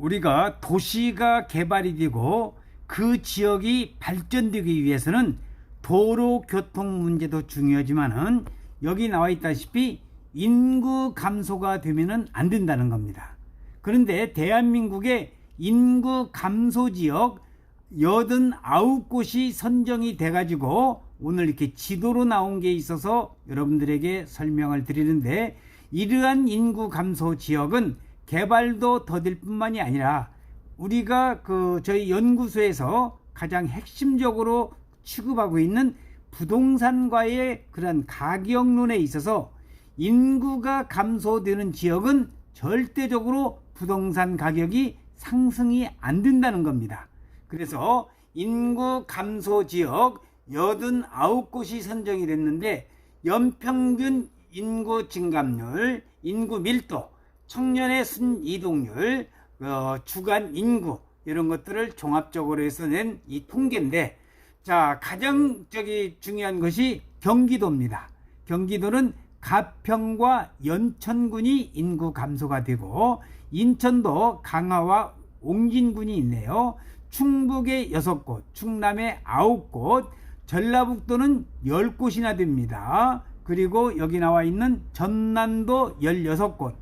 우리가 도시가 개발이 되고 그 지역이 발전되기 위해서는 도로 교통 문제도 중요하지만은 여기 나와 있다시피 인구 감소가 되면은 안 된다는 겁니다. 그런데 대한민국의 인구 감소 지역 89곳이 선정이 돼 가지고 오늘 이렇게 지도로 나온 게 있어서 여러분들에게 설명을 드리는데 이러한 인구 감소 지역은 개발도 더딜 뿐만이 아니라 우리가 그 저희 연구소에서 가장 핵심적으로 취급하고 있는 부동산과의 그런 가격론에 있어서 인구가 감소되는 지역은 절대적으로 부동산 가격이 상승이 안 된다는 겁니다. 그래서 인구 감소 지역 89곳이 선정이 됐는데 연평균 인구 증감률, 인구 밀도, 청년의 순이동률, 어, 주간 인구 이런 것들을 종합적으로 해서 낸 이 통계인데 자 가장 저기 중요한 것이 경기도입니다. 경기도는 가평과 연천군이 인구 감소가 되고 인천도 강화와 옹진군이 있네요. 충북에 6곳, 충남에 9곳, 전라북도는 10곳이나 됩니다. 그리고 여기 나와 있는 전남도 16곳,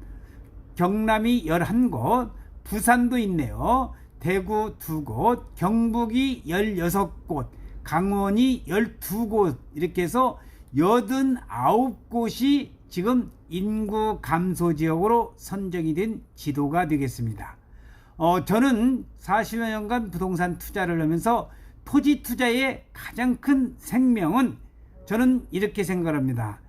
경남이 11곳, 부산도 있네요. 대구 2곳, 경북이 16곳, 강원이 12곳 이렇게 해서 89곳이 지금 인구 감소 지역으로 선정이 된 지도가 되겠습니다. 어, 저는 40여 년간 부동산 투자를 하면서 토지 투자의 가장 큰 생명은 저는 이렇게 생각합니다.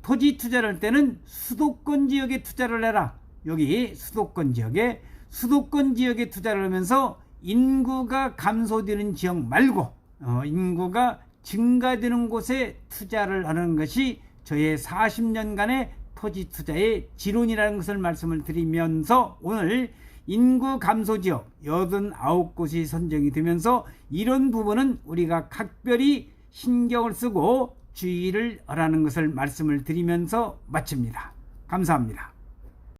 토지 투자를 할 때는 수도권 지역에 투자를 해라. 여기 수도권 지역에 수도권 지역에 투자를 하면서 인구가 감소되는 지역 말고 어, 인구가 증가되는 곳에 투자를 하는 것이 저의 40년간의 토지 투자의 지론이라는 것을 말씀을 드리면서 오늘 인구 감소 지역 89곳이 선정이 되면서 이런 부분은 우리가 각별히 신경을 쓰고 주의를 하라는 것을 말씀을 드리면서 마칩니다. 감사합니다.